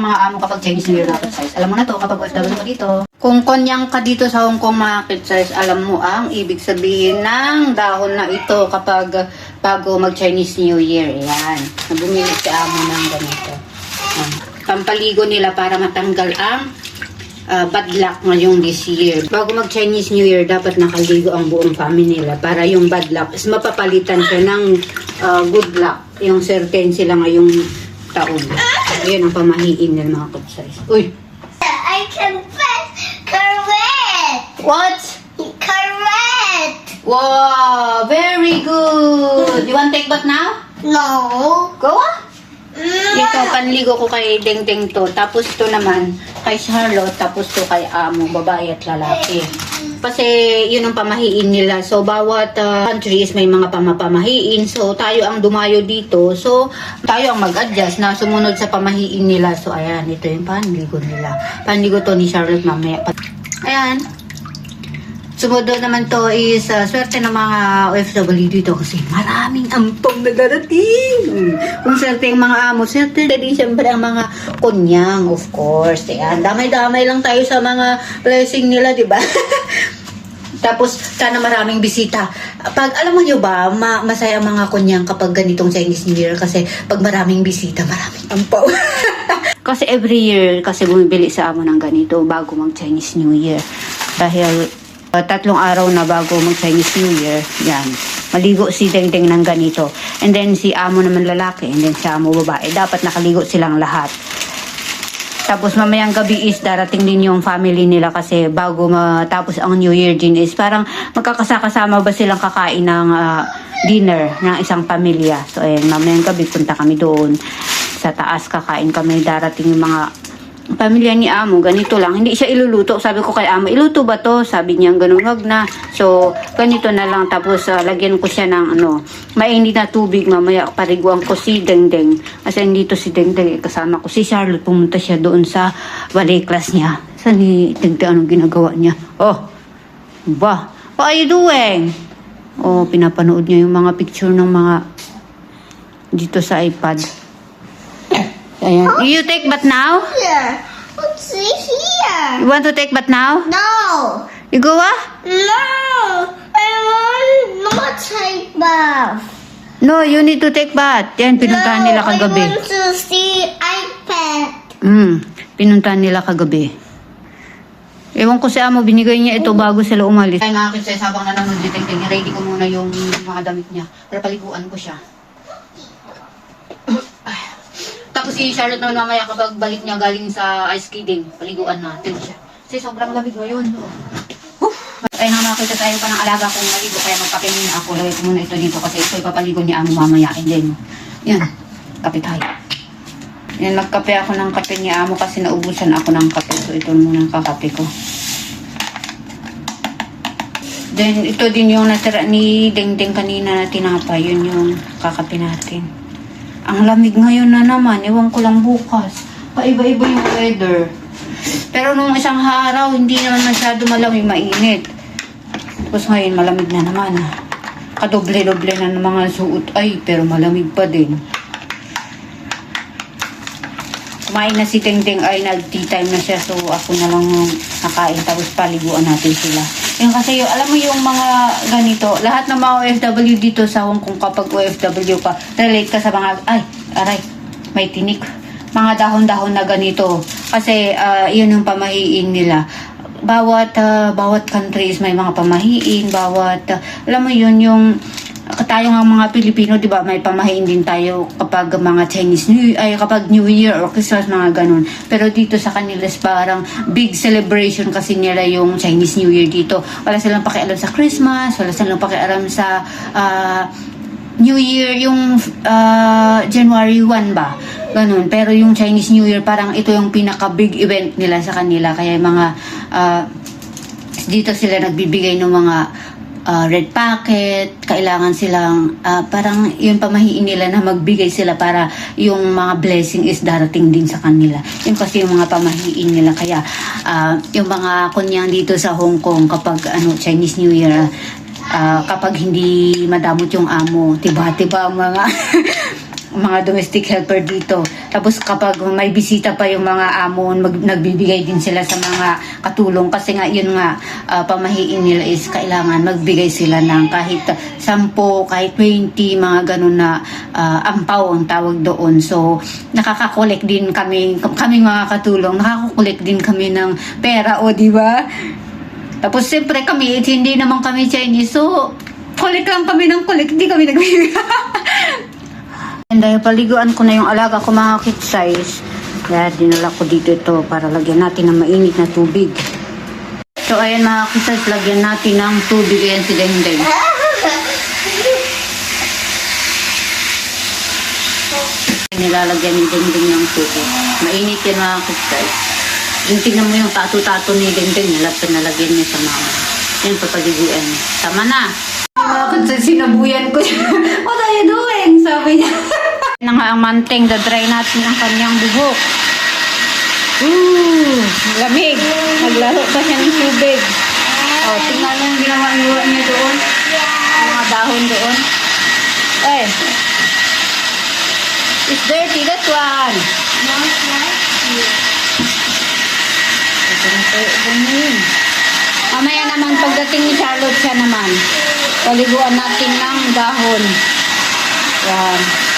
ng mga amo kapag Chinese New Year na size. Alam mo na to kapag OFW ka dito. Kung konyang ka dito sa Hong Kong mga kid size, alam mo ang ibig sabihin ng dahon na ito kapag bago mag Chinese New Year. Yan. Bumili si amo ng ganito. Yan. Pampaligo nila para matanggal ang uh, bad luck ngayong this year. Bago mag Chinese New Year, dapat nakaligo ang buong family nila para yung bad luck is mapapalitan siya ng uh, good luck. Yung certain sila ngayong taon. Yun ang pamahiin nila mga kapsais. Uy! I can press correct. What? Correct. Wow! Very good! You want take bath now? No. Go ah! Ito, panligo ko kay Deng Deng to. Tapos to naman, kay Charlotte. Tapos to kay Amo, babae at lalaki. Kasi yun ang pamahiin nila. So, bawat uh, country is may mga pamapamahiin. So, tayo ang dumayo dito. So, tayo ang mag-adjust na sumunod sa pamahiin nila. So, ayan, ito yung panligo nila. Panligo to ni Charlotte mamaya. Ayan. Sumunod naman to is uh, swerte ng mga OFW dito kasi maraming ampong na darating. Kung swerte yung mga amo, swerte din siyempre ang mga kunyang, of course. Ayan, damay-damay lang tayo sa mga blessing nila, di ba? Tapos, sana maraming bisita. Pag, alam mo nyo ba, ma- masaya ang mga kunyang kapag ganitong Chinese New Year kasi pag maraming bisita, maraming ampaw. kasi every year, kasi bumibili sa amo ng ganito bago mag Chinese New Year. Dahil uh, tatlong araw na bago mag Chinese New Year, yan. Maligo si Dengdeng ng ganito. And then si amo naman lalaki, and then si amo babae. Dapat nakaligo silang lahat. Tapos mamayang gabi is darating din yung family nila kasi bago matapos ang New Year din is parang magkakasakasama ba silang kakain ng ah, dinner ng isang pamilya. So ayun, mamayang gabi punta kami doon sa taas kakain kami darating yung mga pamilya ni Amo, ganito lang. Hindi siya iluluto. Sabi ko kay Amo, iluto ba to? Sabi niya, ganun, wag na. So, ganito na lang. Tapos, ah, lagyan ko siya ng, ano, mainit na tubig. Mamaya, pariguan ko si Dengdeng. Kasi dito si Dengdeng, eh, kasama ko. Si Charlotte, pumunta siya doon sa ballet class niya. Saan ni Dengdeng, anong ginagawa niya? Oh, ba? What are you doing? Oh, pinapanood niya yung mga picture ng mga dito sa iPad. Ayan. You take bath now? Here. What's here? You want to take bath now? No. You go ah? No. I want not take bath. No, you need to take bath. Yan, pinuntahan no, nila kagabi. I want to see iPad. Hmm, pinuntahan nila kagabi. Ewan ko si Amo, binigay niya ito bago sila umalis. Ay, mga kids, habang nanonood si Tingting, ready ko muna yung mga damit niya. Para paliguan ko siya. Ay. Tapos si Charlotte naman mamaya kapag balik niya galing sa ice skating, paliguan natin siya. Kasi sobrang lamig ngayon. no? Ay, nga makita tayo pa ng alaga kong maligo, kaya magkape muna ako. Lagay ko muna ito dito kasi ito ipapaligo ni Amo mamaya. And then, yan, kape tayo. Yan, nagkape ako ng kape ni Amo kasi naubusan ako ng kape. So, ito muna ang kakape ko. Then, ito din yung natira ni Dengdeng kanina na tinapay. Yun yung kakape natin. Ang lamig ngayon na naman. Ewan ko lang bukas. Paiba-iba yung weather. Pero nung isang araw, hindi naman masyado malamig, mainit. Tapos ngayon, malamig na naman. Kadoble-doble na ng mga suot. Ay, pero malamig pa din. Kumain na si Tengteng ay nag-tea time na siya. So, ako na lang nakain. Tapos paliguan natin sila. Yung kasi yung, alam mo yung mga ganito, lahat ng mga OFW dito sa Hong Kong kapag OFW ka, relate ka sa mga, ay, aray, may tinik. Mga dahon-dahon na ganito. Kasi, ah, yun yung pamahiin nila. Bawat, ah, bawat countries may mga pamahiin, bawat, ah, alam mo yun, yung, tayo nga mga Pilipino, di ba, may pamahiin din tayo kapag mga Chinese New ay kapag New Year or Christmas, mga ganun. Pero dito sa kanila parang big celebration kasi nila yung Chinese New Year dito. Wala silang pakialam sa Christmas, wala silang pakialam sa ah, New Year, yung ah, January 1 ba? Ganun. Pero yung Chinese New Year, parang ito yung pinaka-big event nila sa kanila. Kaya yung mga ah, dito sila nagbibigay ng mga ah, red packet, kailangan silang, ah, parang yun pamahiin nila na magbigay sila para yung mga blessing is darating din sa kanila. Yun kasi yung mga pamahiin nila. Kaya ah, yung mga kunyang dito sa Hong Kong kapag ano Chinese New Year, ah, kapag hindi madamot yung amo, tiba-tiba mga mga domestic helper dito. Tapos kapag may bisita pa yung mga amon, mag, nagbibigay din sila sa mga katulong kasi nga yun nga ah, pamahiin nila is kailangan magbigay sila ng kahit 10, kahit 20, mga ganun na ah, ampaw ang tawag doon. So nakakakolek din kami, kami mga katulong, nakakakolek din kami ng pera o di ba? Tapos siyempre kami, hindi naman kami Chinese, so kulik lang kami ng kulik, hindi kami nagbibigay. And dahil paliguan ko na yung alaga ko mga kit size, kaya dinala ko dito ito para lagyan natin ng mainit na tubig. So ayan mga kit size, lagyan natin ng tubig. Ayan si Dengdeng. Nilalagyan ni Dengdeng ng tubig. Mainit yan mga kit size. Yung tingnan mo yung tato-tato ni Dengdeng, nalapit nalagyan niya sa mama. Yan, papaliguan. Tama na. Mga kit size, sinabuyan ko siya. What are you doing? Sabi niya. Na nga ang manting, dadry natin ang kanyang buhok. Ooh, lamig. Naglaro pa siya ng tubig. Oh, tingnan mo yung ginawa niya doon. Yung mga dahon doon. Eh. It's dirty, that one. Ito na po, ganun. Mamaya naman, pagdating ni Charlotte siya naman, paliguan natin ng dahon. Yan.